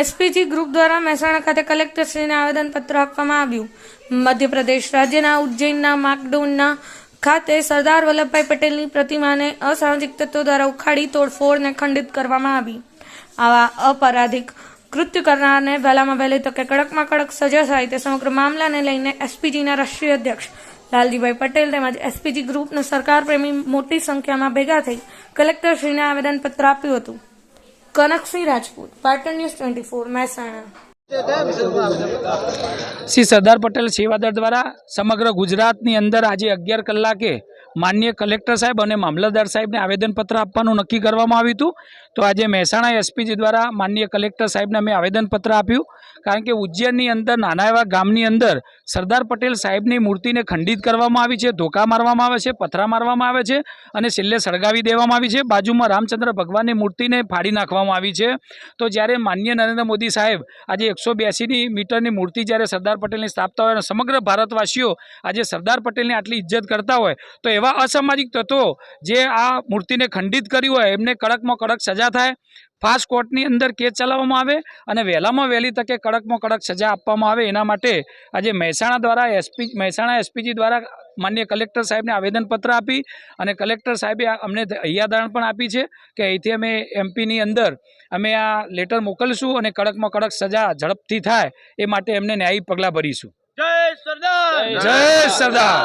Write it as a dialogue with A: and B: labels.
A: SPG group દ્વારા મહેસાણા ખાતે કલેક્ટરશ્રીને આવેદનપત્ર આપવામાં આવ્યું. મધ્યપ્રદેશ રાજ્યના ઉજ્જૈનના માકડોનના ખાતે સરદાર વલ્લભભાઈ પટેલની પ્રતિમાને અસામાજિક તત્વો દ્વારા ઉખાડી તોડફોડને ખંડિત કરવામાં આવી. આવા અપરાધિક કૃત્ય કરનારને વહેલામાં વહેલી તકે કડકમાં કડક સજા થાય તે સમગ્ર મામલાને લઈને એસપીજીના રાષ્ટ્રીય અધ્યક્ષ લાલજીભાઈ પટેલ તેમજ એસપીજી ગ્રુપના સરકાર પ્રેમી મોટી સંખ્યામાં ભેગા થઈ કલેક્ટરશ્રીને આવેદનપત્ર આપ્યું હતું. Kanaksinh Rajput, Patan news twenty four, Mahesana.
B: Shri Sardar Patel Sevadal દ્વારા સમગ્ર ગુજરાતની અંદર આજે અગિયાર કલાકે માન્ય કલેક્ટર સાહેબ અને મામલતદાર સાહેબને આવેદનપત્ર આપવાનું નક્કી કરવામાં આવ્યું હતું. તો આજે મહેસાણા એસપીજી દ્વારા માન્ય કલેક્ટર સાહેબને અમે આવેદનપત્ર આપ્યું. કારણ કે ઉજ્જૈનની અંદર, નાના એવા ગામની અંદર સરદાર પટેલ સાહેબની મૂર્તિને ખંડિત કરવામાં આવી છે, ધોકા મારવામાં આવે છે, પથરા મારવામાં આવે છે અને છેલ્લે સળગાવી દેવામાં આવી છે. બાજુમાં રામચંદ્ર ભગવાનની મૂર્તિને ફાડી નાખવામાં આવી છે. તો જ્યારે માન્ય નરેન્દ્ર મોદી સાહેબ આજે એકસો બ્યાસીની મીટરની મૂર્તિ જ્યારે સરદાર પટેલની સ્થાપતા હોય અને સમગ્ર ભારતવાસીઓ આજે સરદાર પટેલની આટલી ઇજ્જત કરતા હોય, તો એવા અસામાજિક તત્વો જે આ મૂર્તિને ખંડિત કરી હોય એમને કડકમાં કડક સજા થાય. ફાસ્ટ કોર્ટની અંદર કેસ ચલાવવામાં આવે અને વહેલામાં વહેલી તકે કડકમાં કડક સજા આપવામાં આવે એના માટે આજે મહેસાણા દ્વારા એસપી મહેસાણા એસપીજી દ્વારા માન્ય કલેક્ટર સાહેબને આવેદનપત્ર આપી અને કલેક્ટર સાહેબે અમને હૈયાદારણ પણ આપી છે કે અહીંથી અમે એમપીની અંદર અમે આ લેટર મોકલશું અને કડકમાં કડક સજા ઝડપથી થાય એ માટે એમને ન્યાયી પગલાં ભરીશું.
C: જય સરદાર!
B: જય સરદાર!